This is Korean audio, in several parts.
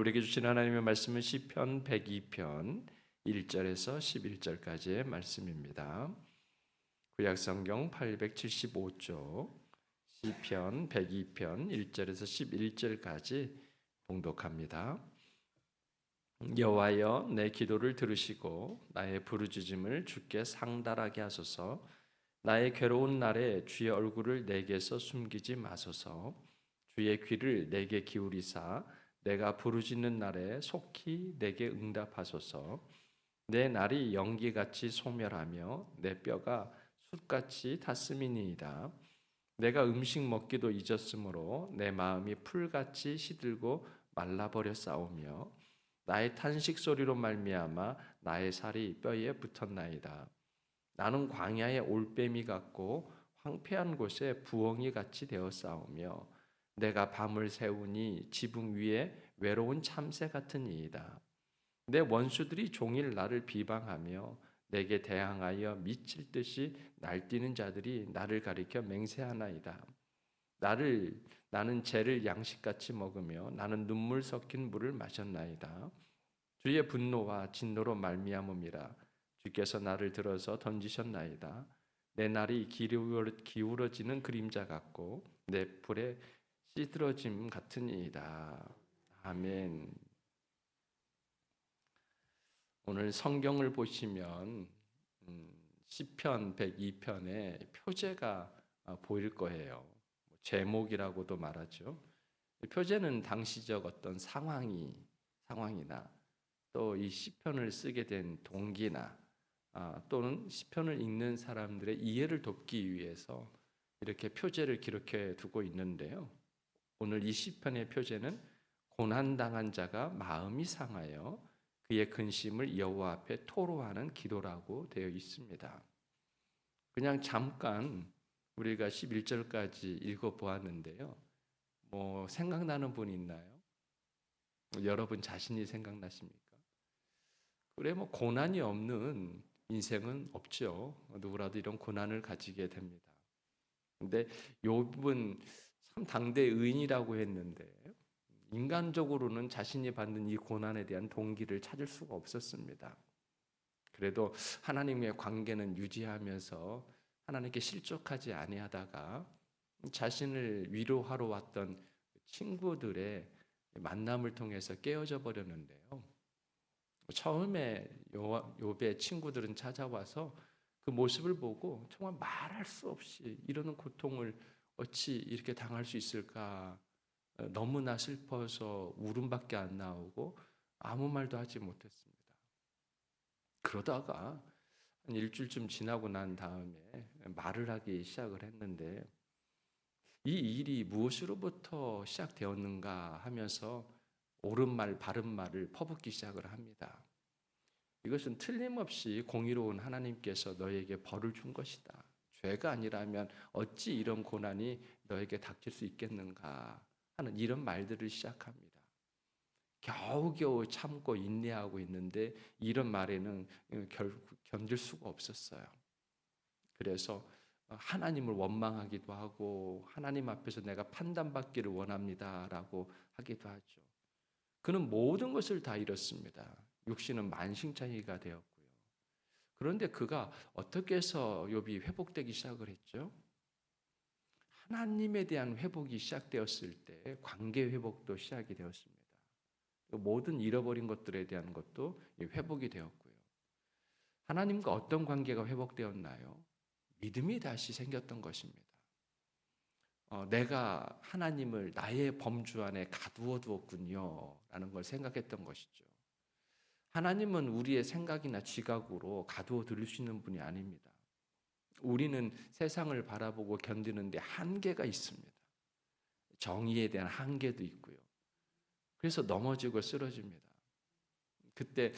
우리에게 주신 하나님의 말씀은 시편 102편 1절에서 11절까지의 말씀입니다. 구약 성경 875쪽 시편 102편 1절에서 11절까지 봉독합니다. 여호와여 내 기도를 들으시고 나의 부르짖음을 주께 상달하게 하소서 나의 괴로운 날에 주의 얼굴을 내게서 숨기지 마소서 주의 귀를 내게 기울이사 내가 부르짖는 날에 속히 내게 응답하소서 내 날이 연기같이 소멸하며 내 뼈가 숯같이 탔음이니이다 내가 음식 먹기도 잊었으므로 내 마음이 풀같이 시들고 말라버려 싸우며 나의 탄식 소리로 말미암아 나의 살이 뼈에 붙었나이다. 나는 광야의 올빼미 같고 황폐한 곳에 부엉이 같이 싸우며 내가 밤을 새우니 지붕 위에 외로운 참새 같은 이이다. 내 원수들이 종일 나를 비방하며 내게 대항하여 미칠 듯이 날뛰는 자들이 나를 가리켜 맹세하나이다. 나를 나는 죄를 양식같이 먹으며 나는 눈물 섞인 물을 마셨나이다. 주의 분노와 진노로 말미암음이라 주께서 나를 들어서 던지셨나이다. 내 날이 기울어지는 그림자 같고 내 불에 시들어짐 같으니이다. 아멘. 오늘 성경을 보시면 음, 시편 102편에 표제가 아, 보일 거예요. 뭐 제목이라고도 말하죠. 표제는 당시적 어떤 상황이 상황이나 또 이 시편을 쓰게 된 동기나 아, 또는 시편을 읽는 사람들의 이해를 돕기 위해서 이렇게 표제를 기록해 두고 있는데요. 오늘 이 시편의 표제는 고난 당한 자가 마음이 상하여 그의 근심을 여호와 앞에 토로하는 기도라고 되어 있습니다. 그냥 잠깐 우리가 11절까지 읽어 보았는데요. 뭐 생각나는 분 있나요? 여러분 자신이 생각나십니까? 그래 뭐 고난이 없는 인생은 없죠. 누구라도 이런 고난을 가지게 됩니다. 근데 욥은 참 당대 의인이라고 했는데 인간적으로는 자신이 받는 이 고난에 대한 동기를 찾을 수가 없었습니다. 그래도 하나님의 관계는 유지하면서 하나님께 실족하지 아니하다가 자신을 위로하러 왔던 친구들의 만남을 통해서 깨어져 버렸는데요. 처음에 요배 친구들은 찾아와서 그 모습을 보고 정말 말할 수 없이 이러는 고통을 어찌 이렇게 당할 수 있을까 너무나 슬퍼서 울음밖에 안 나오고 아무 말도 하지 못했습니다. 그러다가 한 일주일쯤 지나고 난 다음에 말을 하기 시작을 했는데 이 일이 무엇으로부터 시작되었는가 하면서 옳은 말, 바른 말을 퍼붓기 시작을 합니다. 이것은 틀림없이 공의로운 하나님께서 너에게 벌을 준 것이다. 죄가 아니라면 어찌 이런 고난이 너에게 닥칠 수 있겠는가 하는 이런 말들을 시작합니다. 겨우겨우 참고 인내하고 있는데 이런 말에는 결국 견딜 수가 없었어요. 그래서 하나님을 원망하기도 하고 하나님 앞에서 내가 판단받기를 원합니다라고 하기도 하죠. 그는 모든 것을 다 잃었습니다. 육신은 만신창이가 되었고요. 그런데 그가 어떻게 해서 욥이 회복되기 시작을 했죠? 하나님에 대한 회복이 시작되었을 때 관계 회복도 시작이 되었습니다. 모든 잃어버린 것들에 대한 것도 회복이 되었고요. 하나님과 어떤 관계가 회복되었나요? 믿음이 다시 생겼던 것입니다. 어, 내가 하나님을 나의 범주 안에 가두어 두었군요. 라는 걸 생각했던 것이죠. 하나님은 우리의 생각이나 지각으로 가두어 둘수 있는 분이 아닙니다. 우리는 세상을 바라보고 견디는데 한계가 있습니다. 정의에 대한 한계도 있고요. 그래서 넘어지고 쓰러집니다. 그때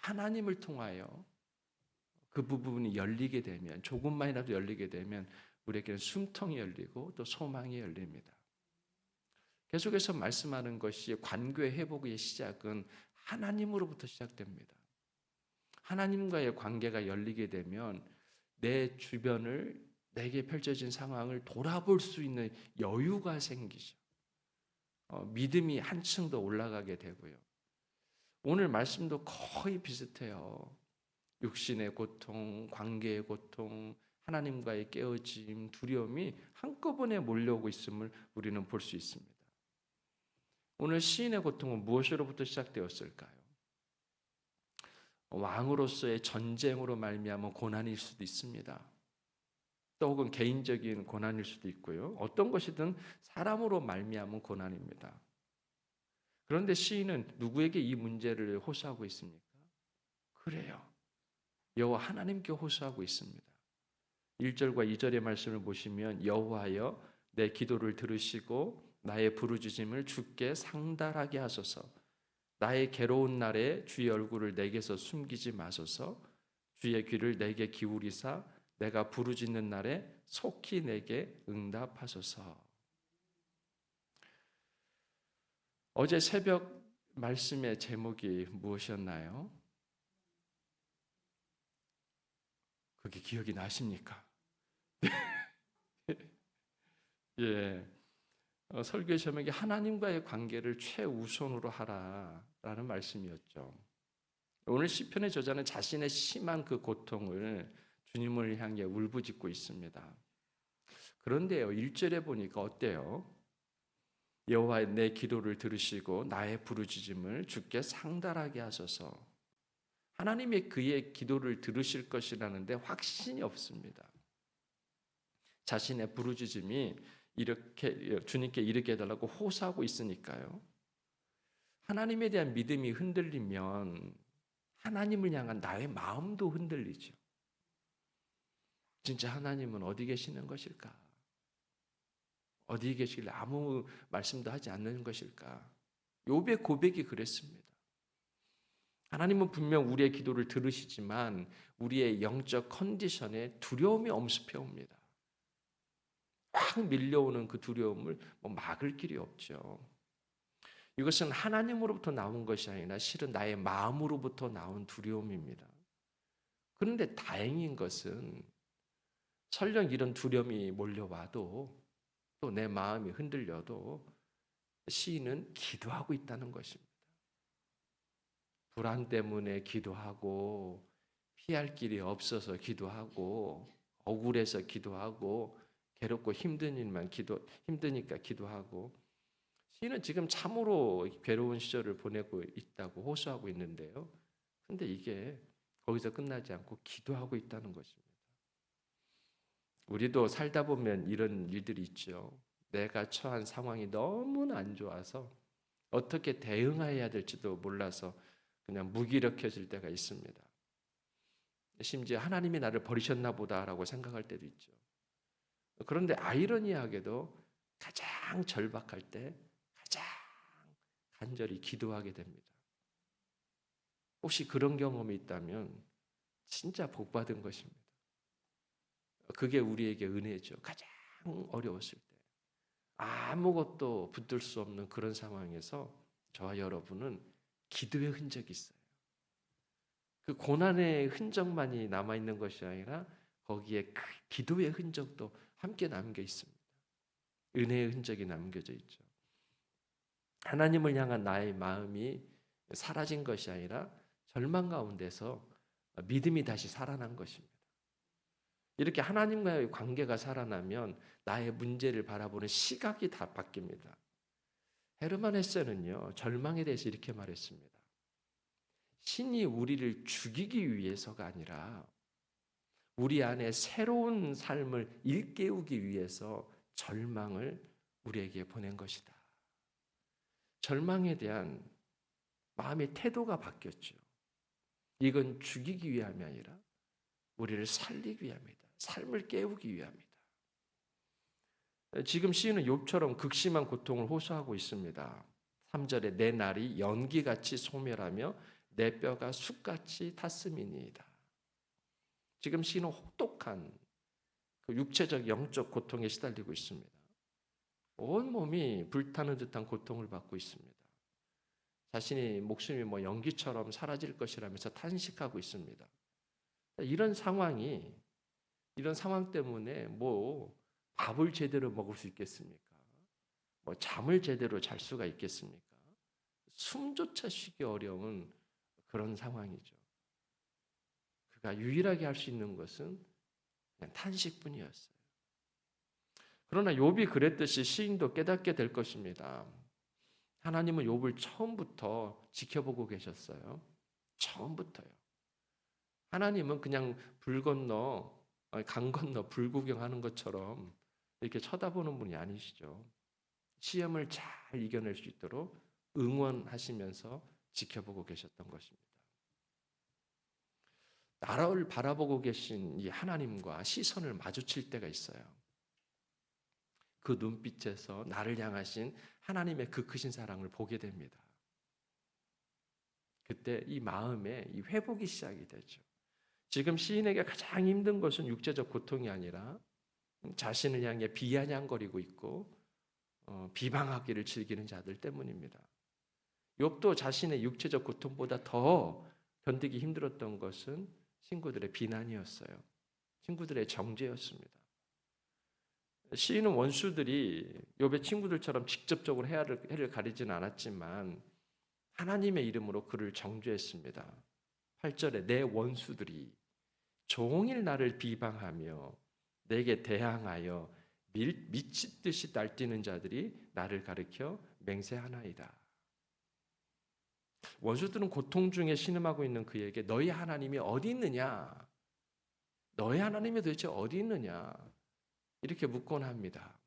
하나님을 통하여 그 부분이 열리게 되면 조금만이라도 열리게 되면 우리에게는 숨통이 열리고 또 소망이 열립니다. 계속해서 말씀하는 것이 관계 회복의 시작은 하나님으로부터 시작됩니다. 하나님과의 관계가 열리게 되면 내 주변을 내게 펼쳐진 상황을 돌아볼 수 있는 여유가 생기죠. 어, 믿음이 한층 더 올라가게 되고요. 오늘 말씀도 거의 비슷해요. 육신의 고통, 관계의 고통, 하나님과의 깨어짐, 두려움이 한꺼번에 몰려오고 있음을 우리는 볼 수 있습니다. 오늘 시인의 고통은 무엇으로부터 시작되었을까요? 왕으로서의 전쟁으로 말미암은 고난일 수도 있습니다. 또 혹은 개인적인 고난일 수도 있고요. 어떤 것이든 사람으로 말미암은 고난입니다. 그런데 시인은 누구에게 이 문제를 호소하고 있습니까? 그래요. 여호와 하나님께 호소하고 있습니다. 1절과 2절의 말씀을 보시면 여호와여 내 기도를 들으시고 나의 부르짖음을 주께 상달하게 하소서. 나의 괴로운 날에 주의 얼굴을 내게서 숨기지 마소서. 주의 귀를 내게 기울이사 내가 부르짖는 날에 속히 내게 응답하소서. 어제 새벽 말씀의 제목이 무엇이었나요? 그게 기억이 나십니까? 예. 어, 설교의 제목이 하나님과의 관계를 최우선으로 하라라는 말씀이었죠. 오늘 시편의 저자는 자신의 심한 그 고통을 주님을 향해 울부짖고 있습니다. 그런데요, 1절에 보니까 어때요? 여호와 내 기도를 들으시고 나의 부르짖음을 주께 상달하게 하소서. 하나님의 그의 기도를 들으실 것이라는데 확신이 없습니다. 자신의 부르짖음이 이렇게 주님께 이르게 해달라고 호소하고 있으니까요. 하나님에 대한 믿음이 흔들리면 하나님을 향한 나의 마음도 흔들리죠. 진짜 하나님은 어디 계시는 것일까? 어디 계시길래 아무 말씀도 하지 않는 것일까? 욥의 고백이 그랬습니다. 하나님은 분명 우리의 기도를 들으시지만 우리의 영적 컨디션에 두려움이 엄습해 옵니다. 확 밀려오는 그 두려움을 뭐 막을 길이 없죠. 이것은 하나님으로부터 나온 것이 아니라 실은 나의 마음으로부터 나온 두려움입니다. 그런데 다행인 것은 설령 이런 두려움이 몰려와도 또 내 마음이 흔들려도 시인은 기도하고 있다는 것입니다. 불안 때문에 기도하고 피할 길이 없어서 기도하고 억울해서 기도하고 괴롭고 힘든 일만 기도 힘드니까 기도하고 시인은 지금 참으로 괴로운 시절을 보내고 있다고 호소하고 있는데요. 근데 이게 거기서 끝나지 않고 기도하고 있다는 것입니다. 우리도 살다 보면 이런 일들이 있죠. 내가 처한 상황이 너무나 안 좋아서 어떻게 대응해야 될지도 몰라서 그냥 무기력해질 때가 있습니다. 심지어 하나님이 나를 버리셨나 보다라고 생각할 때도 있죠. 그런데 아이러니하게도 가장 절박할 때 가장 간절히 기도하게 됩니다. 혹시 그런 경험이 있다면 진짜 복 받은 것입니다. 그게 우리에게 은혜죠. 가장 어려웠을 때. 아무것도 붙들 수 없는 그런 상황에서 저와 여러분은 기도의 흔적이 있어요. 그 고난의 흔적만이 남아 있는 것이 아니라 거기에 그 기도의 흔적도 함께 남겨 있습니다. 은혜의 흔적이 남겨져 있죠. 하나님을 향한 나의 마음이 사라진 것이 아니라 절망 가운데서 믿음이 다시 살아난 것입니다. 이렇게 하나님과의 관계가 살아나면 나의 문제를 바라보는 시각이 다 바뀝니다. 헤르만 헤세는요, 절망에 대해서 이렇게 말했습니다. 신이 우리를 죽이기 위해서가 아니라 우리 안에 새로운 삶을 일깨우기 위해서 절망을 우리에게 보낸 것이다. 절망에 대한 마음의 태도가 바뀌었죠. 이건 죽이기 위함이 아니라 우리를 살리기 위함이다. 삶을 깨우기 위함이다. 지금 시인은 욥처럼 극심한 고통을 호소하고 있습니다. 3절에 내 날이 연기같이 소멸하며 내 뼈가 숯같이 탔음이니이다. 지금 시인은 혹독한 그 육체적 영적 고통에 시달리고 있습니다. 온 몸이 불타는 듯한 고통을 받고 있습니다. 자신이 목숨이 뭐 연기처럼 사라질 것이라면서 탄식하고 있습니다. 이런 상황이 이런 상황 때문에 뭐 밥을 제대로 먹을 수 있겠습니까? 뭐 잠을 제대로 잘 수가 있겠습니까? 숨조차 쉬기 어려운 그런 상황이죠. 그가 유일하게 할 수 있는 것은 그냥 탄식뿐이었어요. 그러나 욥이 그랬듯이 시인도 깨닫게 될 것입니다. 하나님은 욥을 처음부터 지켜보고 계셨어요. 처음부터요. 하나님은 그냥 불 건너 강 건너 불 구경하는 것처럼 이렇게 쳐다보는 분이 아니시죠. 시험을 잘 이겨낼 수 있도록 응원하시면서 지켜보고 계셨던 것입니다. 나를 바라보고 계신 이 하나님과 시선을 마주칠 때가 있어요. 그 눈빛에서 나를 향하신 하나님의 그 크신 사랑을 보게 됩니다. 그때 이 마음에 이 회복이 시작이 되죠. 지금 시인에게 가장 힘든 것은 육체적 고통이 아니라 자신을 향해 비아냥거리고 있고 어, 비방하기를 즐기는 자들 때문입니다. 욥도 자신의 육체적 고통보다 더 견디기 힘들었던 것은 친구들의 비난이었어요. 친구들의 정죄였습니다. 시인은 원수들이 욥의 친구들처럼 직접적으로 해를, 해를 가리지는 않았지만 하나님의 이름으로 그를 정죄했습니다. 8절에 내 원수들이 종일 나를 비방하며 내게 대항하여 밀, 미치듯이 날뛰는 자들이 나를 가리켜 맹세하나이다. 원수들은 고통 중에 신음하고 있는 그에게 너희 하나님이 어디 있느냐? 너희 하나님이 도대체 어디 있느냐? 이렇게 묻곤 합니다.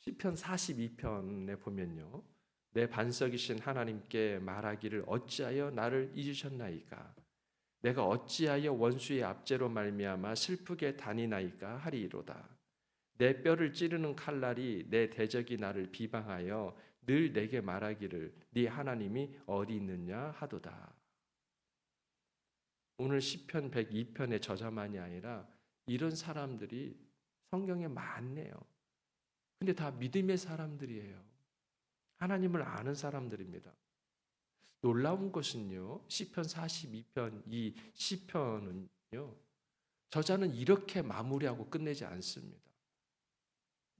시편 42편에 보면요. 내 반석이신 하나님께 말하기를 어찌하여 나를 잊으셨나이까? 내가 어찌하여 원수의 압제로 말미암아 슬프게 다니나이까 하리이로다. 내 뼈를 찌르는 칼날이 내 대적이 나를 비방하여 늘 내게 말하기를 네 하나님이 어디 있느냐 하도다. 오늘 시편 102편의 저자만이 아니라 이런 사람들이 성경에 많네요. 근데 다 믿음의 사람들이에요. 하나님을 아는 사람들입니다. 놀라운 것은요. 시편 42편 이 시편은요. 저자는 이렇게 마무리하고 끝내지 않습니다.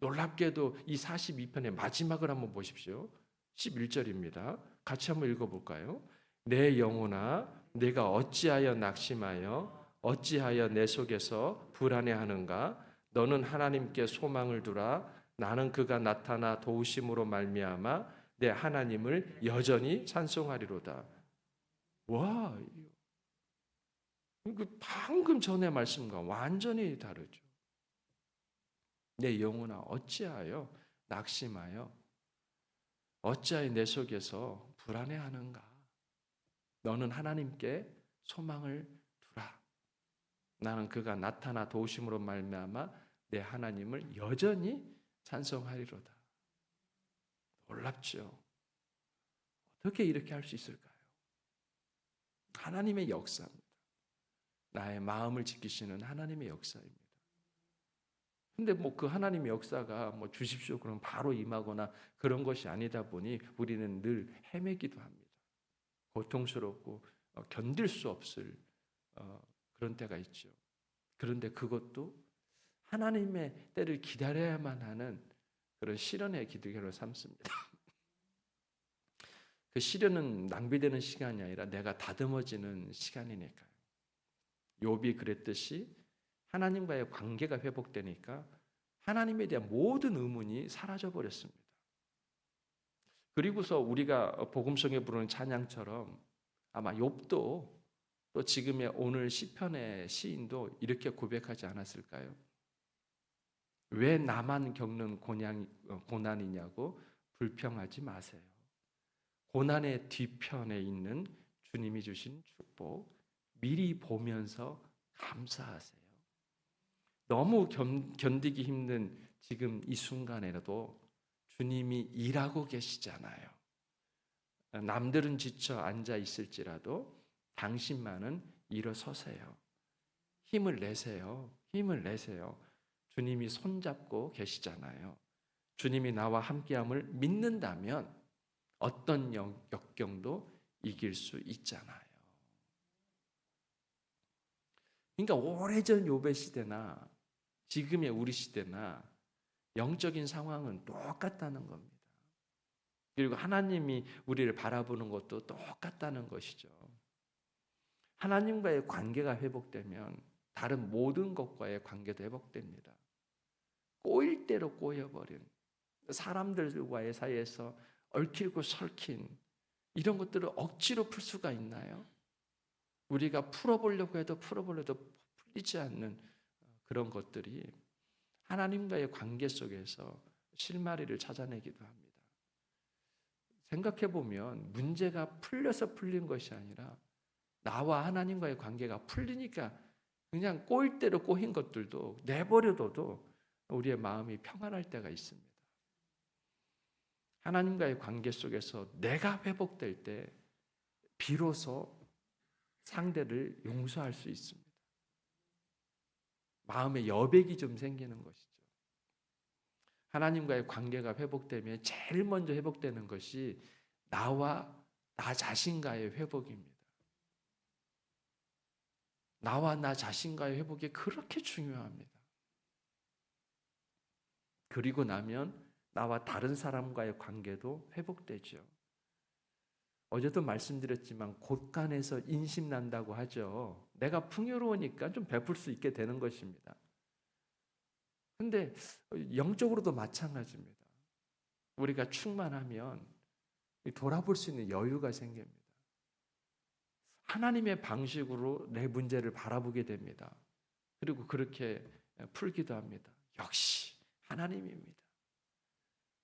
놀랍게도 이 42편의 마지막을 한번 보십시오. 11절입니다. 같이 한번 읽어볼까요? 내 영혼아, 내가 어찌하여 낙심하여 어찌하여 내 속에서 불안해하는가? 너는 하나님께 소망을 두라. 나는 그가 나타나 도우심으로 말미암아 내 하나님을 여전히 찬송하리로다. 와, 그 방금 전의 말씀과 완전히 다르죠. 내 영혼아 어찌하여 낙심하여 어찌하여 내 속에서 불안해하는가? 너는 하나님께 소망을 두라. 나는 그가 나타나 도우심으로 말미암아 내 하나님을 여전히 찬송하리로다. 놀랍죠. 어떻게 이렇게 할 수 있을까요? 하나님의 역사입니다. 나의 마음을 지키시는 하나님의 역사입니다. 근데 뭐 그 하나님의 역사가 뭐 주십시오 그럼 바로 임하거나 그런 것이 아니다 보니 우리는 늘 헤매기도 합니다. 고통스럽고 어, 견딜 수 없을 어, 그런 때가 있죠. 그런데 그것도 하나님의 때를 기다려야만 하는 그런 실현의 기도를 삼습니다. 그 시련은 낭비되는 시간이 아니라 내가 다듬어지는 시간이니까요. 욥이 그랬듯이 하나님과의 관계가 회복되니까 하나님에 대한 모든 의문이 사라져 버렸습니다. 그리고서 우리가 복음성에 부르는 찬양처럼 아마 욥도 또 지금의 오늘 시편의 시인도 이렇게 고백하지 않았을까요? 왜 나만 겪는 고난, 어, 고난이냐고 불평하지 마세요. 고난의 뒤편에 있는 주님이 주신 축복 미리 보면서 감사하세요. 너무 견, 견디기 힘든 지금 이 순간에라도 주님이 일하고 계시잖아요. 남들은 지쳐 앉아 있을지라도 당신만은 일어서세요. 힘을 내세요. 힘을 내세요. 주님이 손잡고 계시잖아요. 주님이 나와 함께함을 믿는다면 어떤 역경도 이길 수 있잖아요. 그러니까 오래전 요배 시대나 지금의 우리 시대나 영적인 상황은 똑같다는 겁니다. 그리고 하나님이 우리를 바라보는 것도 똑같다는 것이죠. 하나님과의 관계가 회복되면 다른 모든 것과의 관계도 회복됩니다. 꼬일 대로 꼬여버린 사람들과의 사이에서 얽히고 설킨 이런 것들을 억지로 풀 수가 있나요? 우리가 풀어보려고 해도 풀어보려도 풀리지 않는 그런 것들이 하나님과의 관계 속에서 실마리를 찾아내기도 합니다. 생각해 보면 문제가 풀려서 풀린 것이 아니라 나와 하나님과의 관계가 풀리니까 그냥 꼬일 대로 꼬인 것들도 내버려둬도 우리의 마음이 평안할 때가 있습니다. 하나님과의 관계 속에서 내가 회복될 때 비로소 상대를 용서할 수 있습니다. 마음의 여백이 좀 생기는 것이죠. 하나님과의 관계가 회복되면 제일 먼저 회복되는 것이 나와 나 자신과의 회복입니다. 나와 나 자신과의 회복이 그렇게 중요합니다. 그리고 나면 나와 다른 사람과의 관계도 회복되죠. 어제도 말씀드렸지만 곳간에서 인심 난다고 하죠. 내가 풍요로우니까 좀 베풀 수 있게 되는 것입니다. 근데 영적으로도 마찬가지입니다. 우리가 충만하면 돌아볼 수 있는 여유가 생깁니다. 하나님의 방식으로 내 문제를 바라보게 됩니다. 그리고 그렇게 풀기도 합니다. 역시 하나님입니다.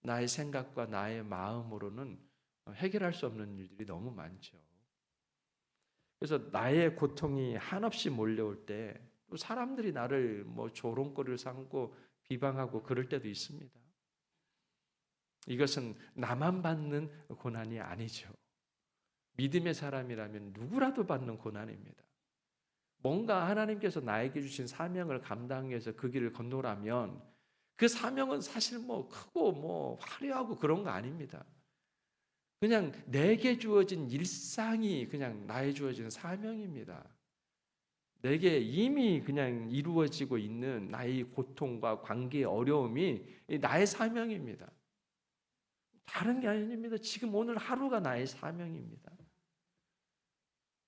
나의 생각과 나의 마음으로는 해결할 수 없는 일들이 너무 많죠. 그래서 나의 고통이 한없이 몰려올 때 사람들이 나를 뭐 조롱거리를 삼고 비방하고 그럴 때도 있습니다. 이것은 나만 받는 고난이 아니죠. 믿음의 사람이라면 누구라도 받는 고난입니다. 뭔가 하나님께서 나에게 주신 사명을 감당하기 위해서 그 길을 건너라면 그 사명은 사실 뭐 크고 뭐 화려하고 그런 거 아닙니다. 그냥 내게 주어진 일상이 그냥 나에 주어진 사명입니다. 내게 이미 그냥 이루어지고 있는 나의 고통과 관계의 어려움이 나의 사명입니다. 다른 게 아닙니다. 지금 오늘 하루가 나의 사명입니다.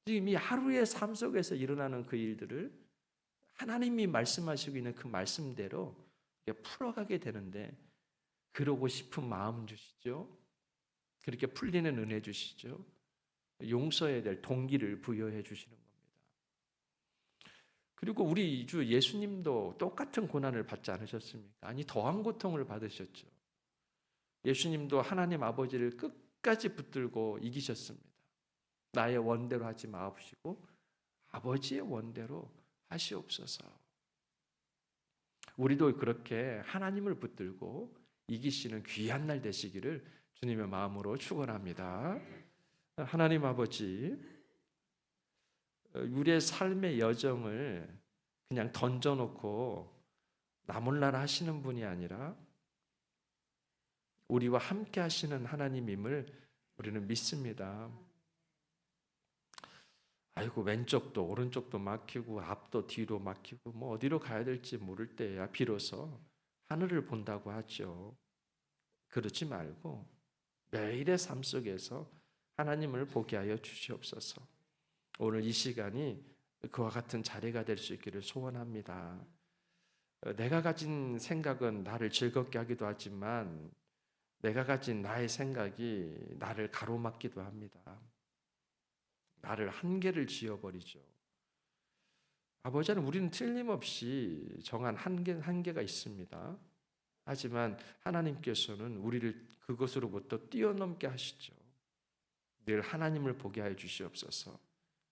지금 이 하루의 삶 속에서 일어나는 그 일들을 하나님이 말씀하시고 있는 그 말씀대로 풀어가게 되는데 그러고 싶은 마음 주시죠. 그렇게 풀리는 은혜 주시죠. 용서해야 될 동기를 부여해 주시는 겁니다. 그리고 우리 주 예수님도 똑같은 고난을 받지 않으셨습니까? 아니 더한 고통을 받으셨죠. 예수님도 하나님 아버지를 끝까지 붙들고 이기셨습니다. 나의 원대로 하지 마옵시고 아버지의 원대로 하시옵소서. 우리도 그렇게 하나님을 붙들고 이기시는 귀한 날 되시기를 주님의 마음으로 축원합니다. 하나님 아버지 우리의 삶의 여정을 그냥 던져놓고 나몰라라 하시는 분이 아니라 우리와 함께 하시는 하나님임을 우리는 믿습니다. 아이고 왼쪽도 오른쪽도 막히고 앞도 뒤로 막히고 뭐 어디로 가야 될지 모를 때야 비로소 하늘을 본다고 하죠. 그렇지 말고 매일의 삶 속에서 하나님을 보게 하여 주시옵소서. 오늘 이 시간이 그와 같은 자리가 될 수 있기를 소원합니다. 내가 가진 생각은 나를 즐겁게 하기도 하지만 내가 가진 나의 생각이 나를 가로막기도 합니다. 나를 한계를 지어버리죠. 아버지는 우리는 틀림없이 정한 한계, 한계가 있습니다. 하지만 하나님께서는 우리를 그것으로부터 뛰어넘게 하시죠. 늘 하나님을 보게 하여 주시옵소서.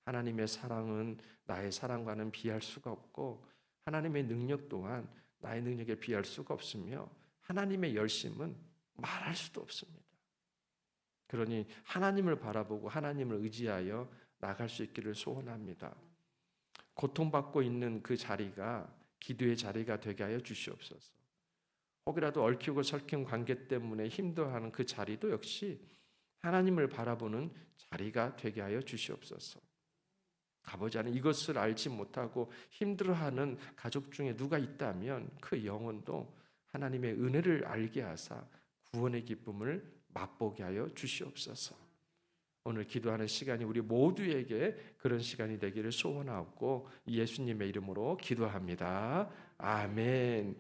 하나님의 사랑은 나의 사랑과는 비할 수가 없고 하나님의 능력 또한 나의 능력에 비할 수가 없으며 하나님의 열심은 말할 수도 없습니다. 그러니 하나님을 바라보고 하나님을 의지하여 나갈 수 있기를 소원합니다. 고통받고 있는 그 자리가 기도의 자리가 되게 하여 주시옵소서. 혹이라도 얽히고 설킨 관계 때문에 힘들어하는 그 자리도 역시 하나님을 바라보는 자리가 되게 하여 주시옵소서. 아버지 는 이것을 알지 못하고 힘들어하는 가족 중에 누가 있다면 그 영혼도 하나님의 은혜를 알게 하사 구원의 기쁨을 맛보게 하여 주시옵소서. 오늘 기도하는 시간이 우리 모두에게 그런 시간이 되기를 소원하고 예수님의 이름으로 기도합니다. 아멘.